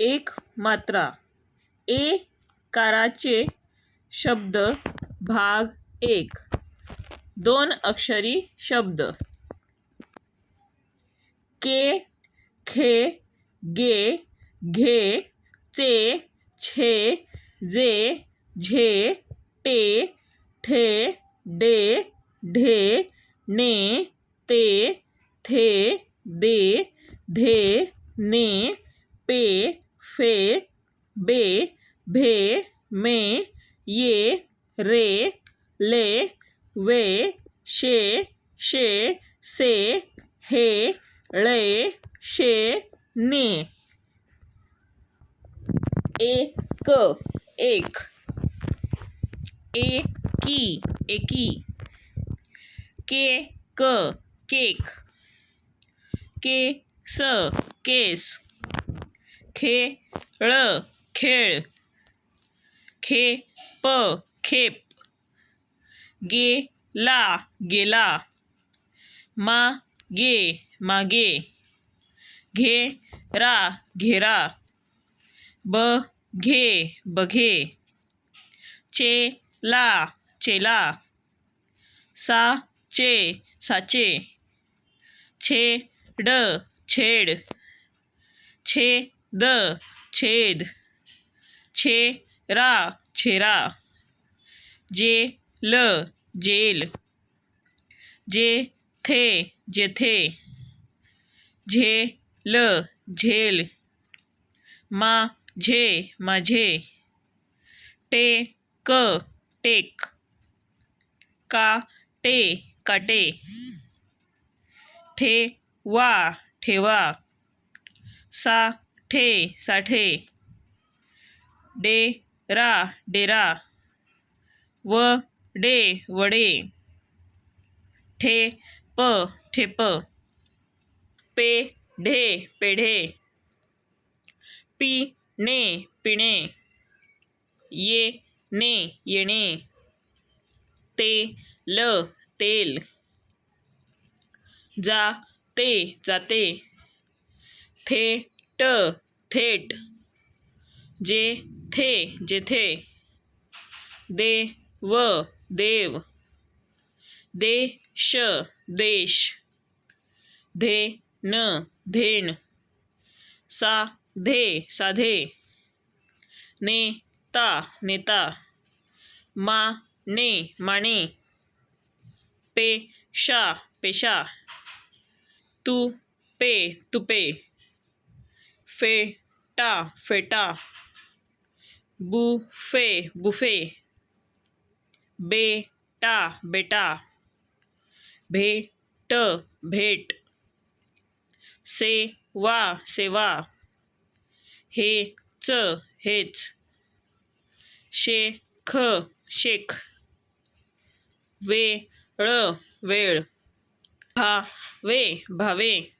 एक मात्रा. ए काराचे शब्द भाग एक. दोन अक्षरी शब्द. के, खे, गे, घे, चे, छे, जे, झे, टे ठे डे, ढे, ने, ते, थे, दे धे ने, पे फे, बे, भे, मे, ये, रे, ले, वे, शे शे, से, हे, ळे, शे, ने. एक एक. एकी एकी. के क केक. के स केस. खेळ खेळ खे प खेप. गे ला गेला गेला. मागे घे रा घेरा. ब घे बघे बघे. चेला चेला. साचे साचे. छेड छेड छेद छेद छेरा। छेरा जेल। जेल जेथे। जेथे झेल। झेल माझे। क, टेक। टेक काटे। काटे ठेवा। ठे साठे. डे रा डेरा. व डे वडे. ठे प ठेप. पे ढे पेढे. पी ने पिणे. ये ने येणे. ते ल तेल. जा ते जाते. थे जाते थेट. थे, जेथे. जेथे देव. देव देश. देश धेन धेन साधे. साधे नेता. नेता माने. पे, शा, पेशा. पेशा तुपे तुपे. फेटा फेटा बुफे बुफे, बेटा बेटा, भेट भेट, सेवा सेवा, हेच हेच, शेख शेख, वेळ वेळ, भावे भावे